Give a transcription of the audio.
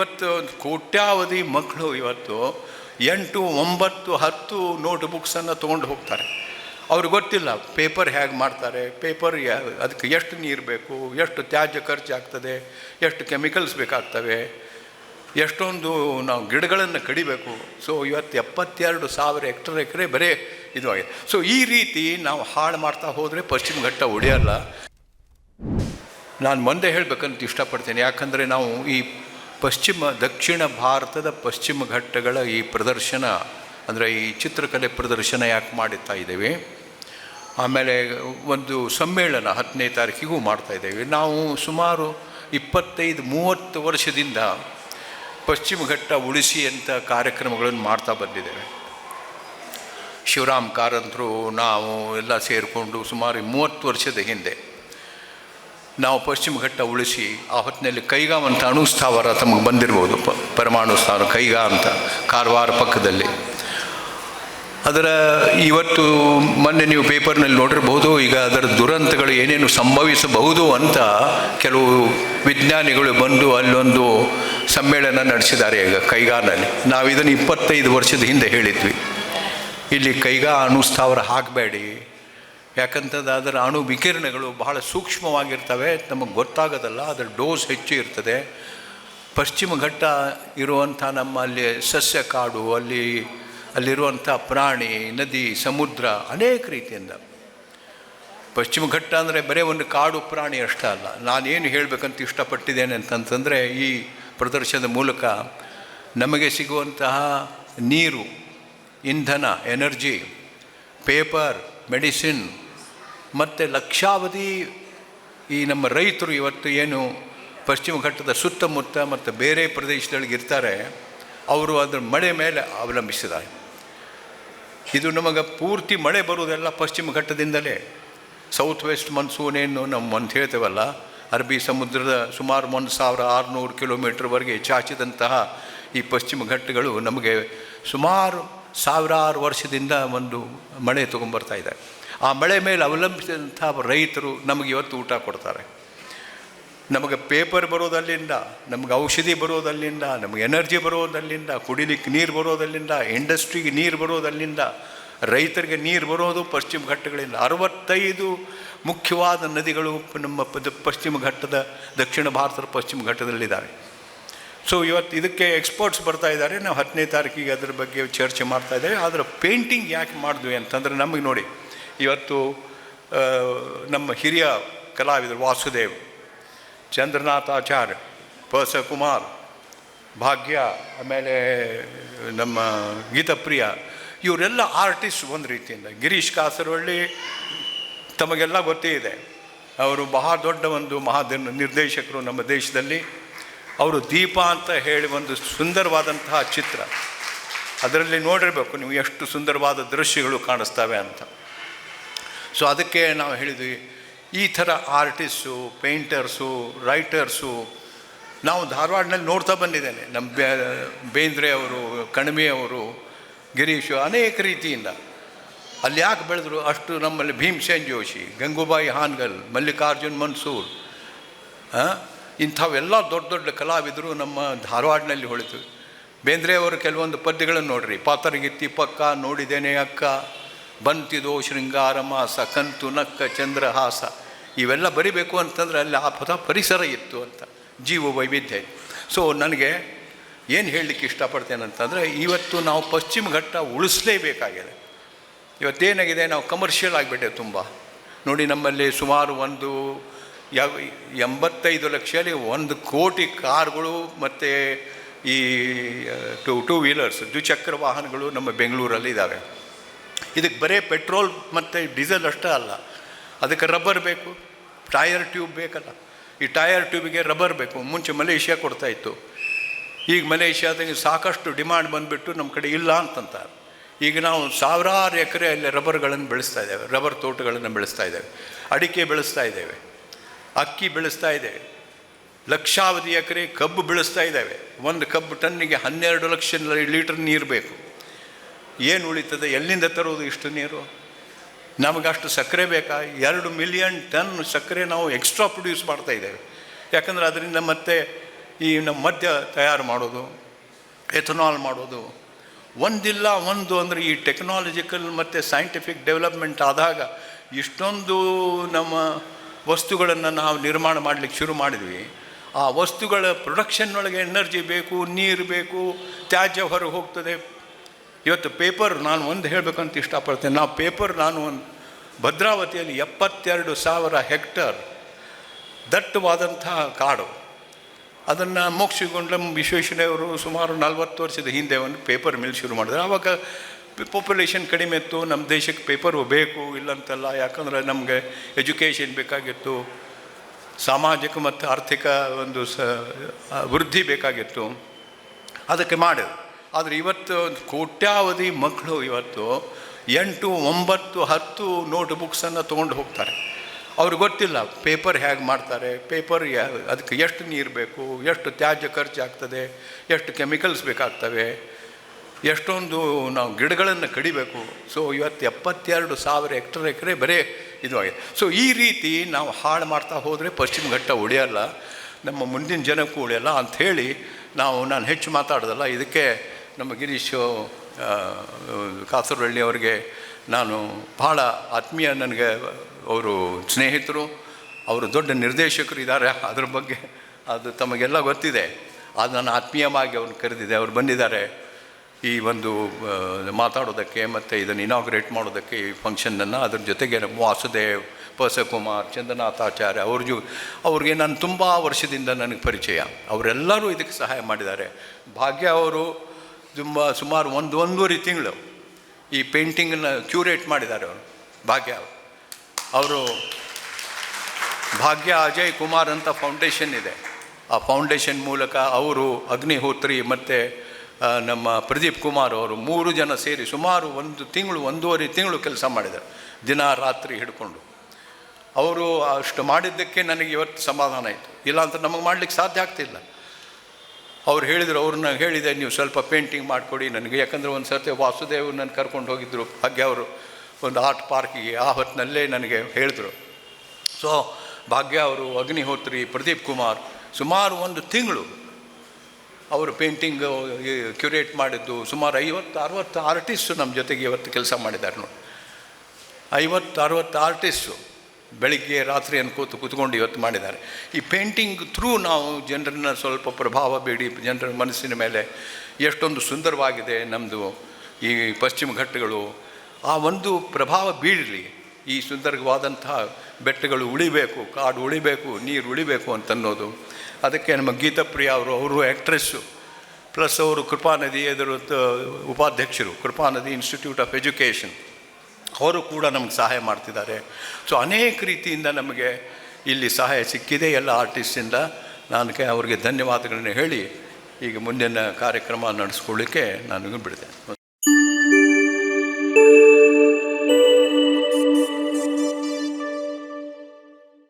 ಇವತ್ತು ಕೋಟ್ಯಾವಧಿ ಮಕ್ಕಳು ಇವತ್ತು ಎಂಟು, ಒಂಬತ್ತು, ಹತ್ತು ನೋಟ್ ಬುಕ್ಸನ್ನು ತೊಗೊಂಡು ಹೋಗ್ತಾರೆ. ಅವ್ರಿಗೆ ಗೊತ್ತಿಲ್ಲ, ಪೇಪರ್ ಹೇಗೆ ಮಾಡ್ತಾರೆ, ಪೇಪರ್ ಅದಕ್ಕೆ ಎಷ್ಟು ನೀರು ಬೇಕು, ಎಷ್ಟು ತ್ಯಾಜ್ಯ ಖರ್ಚಾಗ್ತದೆ, ಎಷ್ಟು ಕೆಮಿಕಲ್ಸ್ ಬೇಕಾಗ್ತವೆ, ಎಷ್ಟೊಂದು ನಾವು ಗಿಡಗಳನ್ನು ಕಡಿಬೇಕು. ಸೊ, ಇವತ್ತು ಎಪ್ಪತ್ತೆರಡು ಸಾವಿರ ಹೆಕ್ಟರ್ ಎಕರೆ ಬರೇ ಇದು ಆಗಿದೆ. ಸೊ, ಈ ರೀತಿ ನಾವು ಹಾಳು ಮಾಡ್ತಾ ಹೋದರೆ ಪಶ್ಚಿಮ ಘಟ್ಟ ಉಳಿಯಲ್ಲ ನಾನು ಮುಂದೆ ಹೇಳಬೇಕಂತ ಇಷ್ಟಪಡ್ತೇನೆ. ಯಾಕಂದರೆ ನಾವು ಈ ಪಶ್ಚಿಮ ದಕ್ಷಿಣ ಭಾರತದ ಪಶ್ಚಿಮ ಘಟ್ಟಗಳ ಈ ಪ್ರದರ್ಶನ, ಅಂದರೆ ಈ ಚಿತ್ರಕಲೆ ಪ್ರದರ್ಶನ ಯಾಕೆ ಮಾಡುತ್ತಾ ಇದ್ದೇವೆ? ಆಮೇಲೆ ಒಂದು ಸಮ್ಮೇಳನ ಹತ್ತನೇ ತಾರೀಕಿಗೂ ಮಾಡ್ತಾ ಇದ್ದೇವೆ. ನಾವು ಸುಮಾರು ಇಪ್ಪತ್ತೈದು, ಮೂವತ್ತು ವರ್ಷದಿಂದ ಪಶ್ಚಿಮ ಘಟ್ಟ ಉಳಿಸಿ ಅಂತ ಕಾರ್ಯಕ್ರಮಗಳನ್ನು ಮಾಡ್ತಾ ಬಂದಿದ್ದೇವೆ. ಶಿವರಾಮ್ ಕಾರಂತರು, ನಾವು ಎಲ್ಲ ಸೇರಿಕೊಂಡು ಸುಮಾರು ಮೂವತ್ತು ವರ್ಷದ ಹಿಂದೆ ನಾವು ಪಶ್ಚಿಮ ಘಟ್ಟ ಉಳಿಸಿ ಆ ಹೊತ್ತಿನಲ್ಲಿ ಕೈಗಾ ಅಂತ ಅಣು ಸ್ಥಾವರ ತಮಗೆ ಬಂದಿರ್ಬೋದು. ಪ, ಪರಮಾಣು ಸ್ಥಾವರ, ಕೈಗಾ ಅಂತ ಕಾರವಾರ ಪಕ್ಕದಲ್ಲಿ. ಅದರ ಇವತ್ತು ಮೊನ್ನೆ ನೀವು ಪೇಪರ್ನಲ್ಲಿ ನೋಡಿರ್ಬೋದು, ಈಗ ಅದರ ದುರಂತಗಳು ಏನೇನು ಸಂಭವಿಸಬಹುದು ಅಂತ ಕೆಲವು ವಿಜ್ಞಾನಿಗಳು ಬಂದು ಅಲ್ಲೊಂದು ಸಮ್ಮೇಳನ ನಡೆಸಿದ್ದಾರೆ ಈಗ ಕೈಗಾನಲ್ಲಿ. ನಾವು ಇದನ್ನು ಇಪ್ಪತ್ತೈದು ವರ್ಷದ ಹಿಂದೆ ಹೇಳಿದ್ವಿ. ಇಲ್ಲಿ ಕೈಗಾ ಅಣು ಸ್ಥಾವರ ಹಾಕಬೇಡಿ ಯಾಕಂತಂದ್ರೆ ಅದರ ಅಣು ವಿಕಿರಣಗಳು ಬಹಳ ಸೂಕ್ಷ್ಮವಾಗಿರ್ತವೆ, ನಮಗೆ ಗೊತ್ತಾಗೋದಲ್ಲ, ಅದರ ಡೋಸ್ ಹೆಚ್ಚು ಇರ್ತದೆ. ಪಶ್ಚಿಮ ಘಟ್ಟ ಇರುವಂಥ ನಮ್ಮಲ್ಲಿ ಸಸ್ಯ ಕಾಡು ಅಲ್ಲಿ, ಅಲ್ಲಿರುವಂಥ ಪ್ರಾಣಿ, ನದಿ, ಸಮುದ್ರ, ಅನೇಕ ರೀತಿಯಿಂದ. ಪಶ್ಚಿಮ ಘಟ್ಟ ಅಂದರೆ ಬರೀ ಒಂದು ಕಾಡು ಪ್ರಾಣಿ ಅಷ್ಟೇ ಅಲ್ಲ. ನಾನೇನು ಹೇಳಬೇಕಂತ ಇಷ್ಟಪಟ್ಟಿದ್ದೇನೆ ಅಂತಂತಂದರೆ, ಈ ಪ್ರದರ್ಶನದ ಮೂಲಕ ನಮಗೆ ಸಿಗುವಂತಹ ನೀರು, ಇಂಧನ, ಎನರ್ಜಿ, ಪೇಪರ್ ಮೆಡಿಸಿನ್. ಮತ್ತು ಲಕ್ಷಾವಧಿ ಈ ನಮ್ಮ ರೈತರು ಇವತ್ತು ಏನು ಪಶ್ಚಿಮ ಘಟ್ಟದ ಸುತ್ತಮುತ್ತ ಮತ್ತು ಬೇರೆ ಪ್ರದೇಶದೊಳಗೆ ಇರ್ತಾರೆ, ಅವರು ಅದರ ಮಳೆ ಮೇಲೆ ಅವಲಂಬಿಸಿದ್ದಾರೆ. ಇದು ನಮಗೆ ಪೂರ್ತಿ ಮಳೆ ಬರುವುದೆಲ್ಲ ಪಶ್ಚಿಮ ಘಟ್ಟದಿಂದಲೇ. ಸೌತ್ ವೆಸ್ಟ್ ಮನ್ಸೂನ್ ಏನು ನಮ್ಮ ಅಂತ ಹೇಳ್ತೇವಲ್ಲ, ಅರಬ್ಬಿ ಸಮುದ್ರದ ಸುಮಾರು ಒಂದು ಸಾವಿರ ಆರುನೂರು ಕಿಲೋಮೀಟ್ರ್ವರೆಗೆ ಚಾಚಿದಂತಹ ಈ ಪಶ್ಚಿಮ ಘಟ್ಟಗಳು ನಮಗೆ ಸುಮಾರು ಸಾವಿರಾರು ವರ್ಷದಿಂದ ಒಂದು ಮಳೆ ತೊಗೊಂಬರ್ತಾ ಇದೆ. ಆ ಮಳೆ ಮೇಲೆ ಅವಲಂಬಿಸಿದಂಥ ರೈತರು ನಮಗೆ ಇವತ್ತು ಊಟ ಕೊಡ್ತಾರೆ. ನಮಗೆ ಪೇಪರ್ ಬರೋದಲ್ಲಿಂದ, ನಮಗೆ ಔಷಧಿ ಬರೋದಲ್ಲಿಂದ, ನಮಗೆ ಎನರ್ಜಿ ಬರೋದಲ್ಲಿಂದ, ಕುಡಿಲಿಕ್ಕೆ ನೀರು ಬರೋದಲ್ಲಿಂದ, ಇಂಡಸ್ಟ್ರಿಗೆ ನೀರು ಬರೋದಲ್ಲಿಂದ, ರೈತರಿಗೆ ನೀರು ಬರೋದು ಪಶ್ಚಿಮ ಘಟ್ಟಗಳಿಂದ. ಅರವತ್ತೈದು ಮುಖ್ಯವಾದ ನದಿಗಳು ನಮ್ಮ ಪಶ್ಚಿಮ ಘಟ್ಟದ, ದಕ್ಷಿಣ ಭಾರತದ ಪಶ್ಚಿಮ ಘಟ್ಟದಲ್ಲಿದ್ದಾವೆ. ಸೊ ಇವತ್ತು ಇದಕ್ಕೆ ಎಕ್ಸ್ಪರ್ಟ್ಸ್ ಬರ್ತಾ ಇದ್ದಾರೆ. ನಾವು ಹತ್ತನೇ ತಾರೀಕಿಗೆ ಅದ್ರ ಬಗ್ಗೆ ಚರ್ಚೆ ಮಾಡ್ತಾ ಇದ್ದೇವೆ. ಆದರೆ ಪೇಂಟಿಂಗ್ ಯಾಕೆ ಮಾಡಿದ್ವಿ ಅಂತಂದರೆ ನಮಗೆ ನೋಡಿ, ಇವತ್ತು ನಮ್ಮ ಹಿರಿಯ ಕಲಾವಿದರು ವಾಸುದೇವ್, ಚಂದ್ರನಾಥ್ ಆಚಾರ್ಯ ಪ ಸ ಕುಮಾರ್ ಭಾಗ್ಯ, ಆಮೇಲೆ ನಮ್ಮ ಗೀತಪ್ರಿಯ, ಇವರೆಲ್ಲ ಆರ್ಟಿಸ್ಟ್ ಒಂದು ರೀತಿಯಿಂದ. ಗಿರೀಶ್ ಕಾಸರವಳ್ಳಿ ತಮಗೆಲ್ಲ ಗೊತ್ತೇ ಇದೆ. ಅವರು ಬಹಳ ದೊಡ್ಡ ಒಂದು ಮಹಾ ನಿರ್ದೇಶಕರು ನಮ್ಮ ದೇಶದಲ್ಲಿ. ಅವರು ದೀಪ ಅಂತ ಹೇಳಿ ಒಂದು ಸುಂದರವಾದಂತಹ ಚಿತ್ರ. ಅದರಲ್ಲಿ ನೋಡಿರಬೇಕು ನೀವು ಎಷ್ಟು ಸುಂದರವಾದ ದೃಶ್ಯಗಳು ಕಾಣಿಸ್ತವೆ ಅಂತ. ಸೊ ಅದಕ್ಕೆ ನಾವು ಹೇಳಿದ್ವಿ, ಈ ಥರ ಆರ್ಟಿಸ್ಟು, ಪೇಂಟರ್ಸು, ರೈಟರ್ಸು, ನಾವು ಧಾರವಾಡನಲ್ಲಿ ನೋಡ್ತಾ ಬಂದಿದ್ದೇನೆ. ನಮ್ಮ ಬೇಂದ್ರೆ ಅವರು, ಕಣಮಿ ಅವರು, ಗಿರೀಶು ಅನೇಕ ರೀತಿಯಿಂದ. ಅಲ್ಲಿ ಯಾಕೆ ಬೆಳೆದ್ರು ಅಷ್ಟು ನಮ್ಮಲ್ಲಿ ಭೀಮಸೇನ್ ಜೋಶಿ, ಗಂಗೂಬಾಯಿ ಹಾನ್ಗಲ್, ಮಲ್ಲಿಕಾರ್ಜುನ್ ಮನ್ಸೂರ್ ಇಂಥವೆಲ್ಲ ದೊಡ್ಡ ದೊಡ್ಡ ಕಲಾವಿದರು ನಮ್ಮ ಧಾರವಾಡನಲ್ಲಿ ಹೊಳಿತು. ಬೇಂದ್ರೆಯವರು ಕೆಲವೊಂದು ಪದ್ಯಗಳನ್ನು ನೋಡ್ರಿ. ಪಾತರಗಿತ್ತಿ ಪಕ್ಕ, ನೋಡಿದೇನೆ ಅಕ್ಕ, ಬಂತಿದೋ ಶೃಂಗಾರ ಮಾಸ ಕಂತು ನಕ್ಕ, ಚಂದ್ರಹಾಸ. ಇವೆಲ್ಲ ಬರಿಬೇಕು ಅಂತಂದರೆ ಅಲ್ಲಿ ಆ ಪದ ಪರಿಸರ ಇತ್ತು ಅಂತ. ಜೀವ ವೈವಿಧ್ಯ ಸೊ ನನಗೆ ಏನು ಹೇಳಲಿಕ್ಕೆ ಇಷ್ಟಪಡ್ತೇನೆ ಅಂತಂದರೆ, ಇವತ್ತು ನಾವು ಪಶ್ಚಿಮ ಘಟ್ಟ ಉಳಿಸಲೇಬೇಕಾಗಿದೆ. ಇವತ್ತೇನಾಗಿದೆ, ನಾವು ಕಮರ್ಷಿಯಲ್ ಆಗಿಬಿಟ್ಟೆ ತುಂಬ. ನೋಡಿ, ನಮ್ಮಲ್ಲಿ ಸುಮಾರು ಒಂದು ಯಾವ ಎಂಬತ್ತೈದು ಲಕ್ಷದಲ್ಲಿ ಒಂದು ಕೋಟಿ ಕಾರ್ಗಳು ಮತ್ತು ಈ ಟು, ಟೂ ವೀಲರ್ಸ್, ದ್ವಿಚಕ್ರ ವಾಹನಗಳು ನಮ್ಮ ಬೆಂಗಳೂರಲ್ಲಿ ಇದ್ದಾವೆ ಇದಕ್ಕೆ ಬರೀ ಪೆಟ್ರೋಲ್ ಮತ್ತು ಡೀಸೆಲ್ ಅಷ್ಟೇ ಅಲ್ಲ. ಅದಕ್ಕೆ ರಬ್ಬರ್ ಬೇಕು ಟಯರ್ ಟ್ಯೂಬ್ ಬೇಕಲ್ಲ. ಈ ಟಯರ್ ಟ್ಯೂಬಿಗೆ ರಬ್ಬರ್ ಬೇಕು. ಮುಂಚೆ ಮಲೇಷ್ಯಾ ಕೊಡ್ತಾ ಇತ್ತು. ಈಗ ಮಲೇಷ್ಯಾದಾಗ ಸಾಕಷ್ಟು ಡಿಮಾಂಡ್ ಬಂದುಬಿಟ್ಟು ನಮ್ಮ ಕಡೆ ಇಲ್ಲ ಅಂತಂತಾರೆ. ಈಗ ನಾವು ಸಾವಿರಾರು ಎಕರೆ ಅಲ್ಲಿ ರಬ್ಬರ್ಗಳನ್ನು ಬೆಳೆಸ್ತಾ ಇದ್ದೇವೆ. ರಬ್ಬರ್ ತೋಟಗಳನ್ನು ಬೆಳೆಸ್ತಾ ಇದ್ದೇವೆ. ಅಡಿಕೆ ಬೆಳೆಸ್ತಾ ಇದ್ದೇವೆ. ಅಕ್ಕಿ ಬೆಳೆಸ್ತಾ ಇದೆ. ಲಕ್ಷಾವಧಿ ಎಕರೆ ಕಬ್ಬು ಬೆಳೆಸ್ತಾ ಇದ್ದಾವೆ. ಒಂದು ಕಬ್ಬು ಟನ್ನಿಗೆ ಹನ್ನೆರಡು ಲಕ್ಷ ಲೀಟರ್ ನೀರು ಬೇಕು. ಏನು ಉಳಿತದೆ? ಎಲ್ಲಿಂದ ತರೋದು ಇಷ್ಟು ನೀರು? ನಮಗಷ್ಟು ಸಕ್ಕರೆ ಬೇಕಾ? ಎರಡು ಮಿಲಿಯನ್ ಟನ್ ಸಕ್ಕರೆ ನಾವು ಎಕ್ಸ್ಟ್ರಾ ಪ್ರೊಡ್ಯೂಸ್ ಮಾಡ್ತಾ ಇದ್ದೇವೆ. ಯಾಕಂದರೆ ಅದರಿಂದ ಮತ್ತೆ ಈ ನಮ್ಮ ಮದ್ಯ ತಯಾರು ಮಾಡೋದು, ಎಥನಾಲ್ ಮಾಡೋದು. ಒಂದಿಲ್ಲ, ಒಂದು ಅಂದರೆ ಈ ಟೆಕ್ನಾಲಜಿಕಲ್ ಮತ್ತು ಸೈಂಟಿಫಿಕ್ ಡೆವಲಪ್ಮೆಂಟ್ ಆದಾಗ ಇಷ್ಟೊಂದು ನಮ್ಮ ವಸ್ತುಗಳನ್ನು ನಾವು ನಿರ್ಮಾಣ ಮಾಡಲಿಕ್ಕೆ ಶುರು ಮಾಡಿದ್ವಿ. ಆ ವಸ್ತುಗಳ ಪ್ರೊಡಕ್ಷನ್ ಒಳಗೆ ಎನರ್ಜಿ ಬೇಕು, ನೀರು ಬೇಕು, ತ್ಯಾಜ್ಯ ಹೊರಗೆ ಹೋಗ್ತದೆ. ಇವತ್ತು ಪೇಪರ್ ನಾನು ಒಂದು ಹೇಳಬೇಕಂತ ಇಷ್ಟಪಡ್ತೇನೆ. ನಾವು ಪೇಪರ್ ನಾನು ಒಂದು ಭದ್ರಾವತಿಯಲ್ಲಿ ಎಪ್ಪತ್ತೆರಡು ಸಾವಿರ ಹೆಕ್ಟರ್ ದಟ್ಟವಾದಂತಹ ಕಾಡು. ಅದನ್ನು ಮೋಕ್ಷಗೊಂಡ ವಿಶ್ವೇಶ್ವರಯ್ಯವರು ಸುಮಾರು ನಲ್ವತ್ತು ವರ್ಷದ ಹಿಂದೆ ಒಂದು ಪೇಪರ್ ಮಿಲ್ ಶುರು ಮಾಡಿದ್ರು. ಆವಾಗ ಪಾಪ್ಯುಲೇಷನ್ ಕಡಿಮೆ ಇತ್ತು ನಮ್ಮ ದೇಶಕ್ಕೆ ಪೇಪರು ಬೇಕು ಇಲ್ಲಂತಲ್ಲ, ಯಾಕಂದರೆ ನಮಗೆ ಎಜುಕೇಷನ್ ಬೇಕಾಗಿತ್ತು, ಸಾಮಾಜಿಕ ಮತ್ತು ಆರ್ಥಿಕ ಒಂದು ಸ ವೃದ್ಧಿ ಬೇಕಾಗಿತ್ತು. ಅದಕ್ಕೆ ಮಾಡಿದ್ರು. ಆದರೆ ಇವತ್ತು ಕೋಟ್ಯಾವಧಿ ಮಕ್ಕಳು ಇವತ್ತು ಎಂಟು, ಒಂಬತ್ತು, ಹತ್ತು ನೋಟ್ ಬುಕ್ಸನ್ನು ತೊಗೊಂಡು ಹೋಗ್ತಾರೆ. ಅವ್ರಿಗೆ ಗೊತ್ತಿಲ್ಲ ಪೇಪರ್ ಹೇಗೆ ಮಾಡ್ತಾರೆ ಪೇಪರ್ ಯಾ, ಅದಕ್ಕೆ ಎಷ್ಟು ನೀರು ಬೇಕು, ಎಷ್ಟು ತ್ಯಾಜ್ಯ ಖರ್ಚಾಗ್ತದೆ, ಎಷ್ಟು ಕೆಮಿಕಲ್ಸ್ ಬೇಕಾಗ್ತವೆ ಎಷ್ಟೊಂದು ನಾವು ಗಿಡಗಳನ್ನು ಕಡಿಬೇಕು. ಸೊ ಇವತ್ತು ಎಪ್ಪತ್ತೆರಡು ಸಾವಿರ ಹೆಕ್ಟರ್ ಎಕರೆ ಬರೀ ಇದು ಆಗಿದೆ. ಸೊ ಈ ರೀತಿ ನಾವು ಹಾಳು ಮಾಡ್ತಾ ಹೋದರೆ ಪಶ್ಚಿಮ ಘಟ್ಟ ಉಳಿಯಲ್ಲ, ನಮ್ಮ ಮುಂದಿನ ಜನಕ್ಕೂ ಉಳಿಯಲ್ಲ ಅಂಥೇಳಿ ನಾವು ನಾನು ಹೆಚ್ಚು ಮಾತಾಡೋದಲ್ಲ, ಇದಕ್ಕೆ ನಮ್ಮ ಗಿರೀಶ್ ಕಾಸರಹಳ್ಳಿ ಅವರಿಗೆ ನಾನು ಭಾಳ ಆತ್ಮೀಯ ನನಗೆ ಅವರು ಸ್ನೇಹಿತರು, ಅವರು ದೊಡ್ಡ ನಿರ್ದೇಶಕರು ಇದ್ದಾರೆ, ಅದ್ರ ಬಗ್ಗೆ ಅದು ತಮಗೆಲ್ಲ ಗೊತ್ತಿದೆ. ಅದು ನಾನು ಆತ್ಮೀಯವಾಗಿ ಅವ್ರನ್ನ ಕರೆದಿದೆ, ಅವ್ರು ಬಂದಿದ್ದಾರೆ. ಈ ಒಂದು ಮಾತಾಡೋದಕ್ಕೆ ಮತ್ತು ಇದನ್ನು ಇನಾಗ್ರೇಟ್ ಮಾಡೋದಕ್ಕೆ ಈ ಫಂಕ್ಷನನ್ನು ಅದ್ರ ಜೊತೆಗೆ ವಾಸುದೇವ್ ಪಸಕುಮಾರ್ ಚಂದ್ರನಾಥಾಚಾರ್ಯ ಅವ್ರ ಜೊ ಅವ್ರಿಗೆ ನಾನು ತುಂಬ ವರ್ಷದಿಂದ ನನಗೆ ಪರಿಚಯ. ಅವರೆಲ್ಲರೂ ಇದಕ್ಕೆ ಸಹಾಯ ಮಾಡಿದ್ದಾರೆ. ಭಾಗ್ಯ ಅವರು ತುಂಬ ಸುಮಾರು ಒಂದು, ಒಂದೂವರೆ ತಿಂಗಳು ಈ ಪೇಂಟಿಂಗನ್ನು ಕ್ಯೂರೇಟ್ ಮಾಡಿದ್ದಾರೆ ಅವರು, ಭಾಗ್ಯ ಅವರು ಭಾಗ್ಯ ಅಜಯ್ ಕುಮಾರ್ ಅಂತ ಫೌಂಡೇಶನ್ ಇದೆ. ಆ ಫೌಂಡೇಶನ್ ಮೂಲಕ ಅವರು ಅಗ್ನಿಹೋತ್ರಿ ಮತ್ತು ನಮ್ಮ ಪ್ರದೀಪ್ ಕುಮಾರ್ ಅವರು ಮೂರು ಜನ ಸೇರಿ ಸುಮಾರು ಒಂದು ತಿಂಗಳು, ಒಂದೂವರೆ ತಿಂಗಳು ಕೆಲಸ ಮಾಡಿದರು ದಿನ ರಾತ್ರಿ ಹಿಡ್ಕೊಂಡು. ಅವರು ಅಷ್ಟು ಮಾಡಿದ್ದಕ್ಕೆ ನನಗೆ ಇವತ್ತು ಸಮಾಧಾನ ಆಯಿತು. ಇಲ್ಲಾಂತ ನಮಗೆ ಮಾಡಲಿಕ್ಕೆ ಸಾಧ್ಯ ಆಗ್ತಿಲ್ಲ. ಅವ್ರು ಹೇಳಿದರು, ಅವ್ರನ್ನ ಹೇಳಿದೆ, ನೀವು ಸ್ವಲ್ಪ ಪೇಂಟಿಂಗ್ ಮಾಡಿಕೊಡಿ ನನಗೆ. ಯಾಕಂದರೆ ಒಂದು ಸರ್ತಿ ವಾಸುದೇವ್ ನನ್ನ ಕರ್ಕೊಂಡು ಹೋಗಿದ್ದರು ಭಾಗ್ಯ ಅವರು ಒಂದು ಆರ್ಟ್ ಪಾರ್ಕಿಗೆ ಆ ಹೊತ್ತಿನಲ್ಲೇ ನನಗೆ ಹೇಳಿದರು. ಸೊ ಭಾಗ್ಯ ಅವರು, ಅಗ್ನಿಹೋತ್ರಿ, ಪ್ರದೀಪ್ ಕುಮಾರ್, ಸುಮಾರು ಒಂದು ತಿಂಗಳು ಅವರು ಪೇಂಟಿಂಗ್ ಕ್ಯೂರೇಟ್ ಮಾಡಿದ್ದು ಸುಮಾರು ಐವತ್ತು, ಅರವತ್ತು ಆರ್ಟಿಸ್ಟು ನಮ್ಮ ಜೊತೆಗೆ ಇವತ್ತು ಕೆಲಸ ಮಾಡಿದ್ದಾರೆ ನೋಡಿ. ಐವತ್ತು, ಅರವತ್ತು ಆರ್ಟಿಸ್ಟು ಬೆಳಿಗ್ಗೆ ರಾತ್ರಿ ಅನ್ಕೋತು ಕೂತ್ಕೊಂಡು ಇವತ್ತು ಮಾಡಿದ್ದಾರೆ. ಈ ಪೇಂಟಿಂಗ್ ಥ್ರೂ ನಾವು ಜನರನ್ನ ಸ್ವಲ್ಪ ಪ್ರಭಾವ ಬೀಡಿ, ಜನರ ಮನಸ್ಸಿನ ಮೇಲೆ ಎಷ್ಟೊಂದು ಸುಂದರವಾಗಿದೆ ನಮ್ಮದು ಈ ಪಶ್ಚಿಮ ಘಟ್ಟಗಳು. ಆ ಒಂದು ಪ್ರಭಾವ ಬೀಳಲಿ. ಈ ಸುಂದರವಾದಂತಹ ಬೆಟ್ಟಗಳು ಉಳಿಬೇಕು, ಕಾಡು ಉಳಿಬೇಕು, ನೀರು ಉಳಿಬೇಕು ಅಂತನ್ನೋದು. ಅದಕ್ಕೆ ನಮ್ಮ ಗೀತಪ್ರಿಯ ಅವರು ಅವರು ಆ್ಯಕ್ಟ್ರೆಸ್ಸು ಪ್ಲಸ್ ಅವರು ಕೃಪಾನದಿ ಎದುರು ತ- ಉಪಾಧ್ಯಕ್ಷರು, ಕೃಪಾನದಿ ಇನ್ಸ್ಟಿಟ್ಯೂಟ್ ಆಫ್ ಎಜುಕೇಷನ್ ಅವರು ಕೂಡ ನಮ್ಗೆ ಸಹಾಯ ಮಾಡ್ತಿದ್ದಾರೆ. ಸೊ ಅನೇಕ ರೀತಿಯಿಂದ ನಮಗೆ ಇಲ್ಲಿ ಸಹಾಯ ಸಿಕ್ಕಿದೆ ಎಲ್ಲ ಆರ್ಟಿಸ್ಟಿಂದ ನಾನು ಅವರಿಗೆ ಧನ್ಯವಾದಗಳನ್ನು ಧನ್ಯವಾದಗಳನ್ನ ಹೇಳಿ, ಈಗ ಮುಂದಿನ ಕಾರ್ಯಕ್ರಮ ನಡೆಸ್ಕೊಳ್ಳಿಕ್ಕೆ ನಾನು ಬಿಡಿದೆ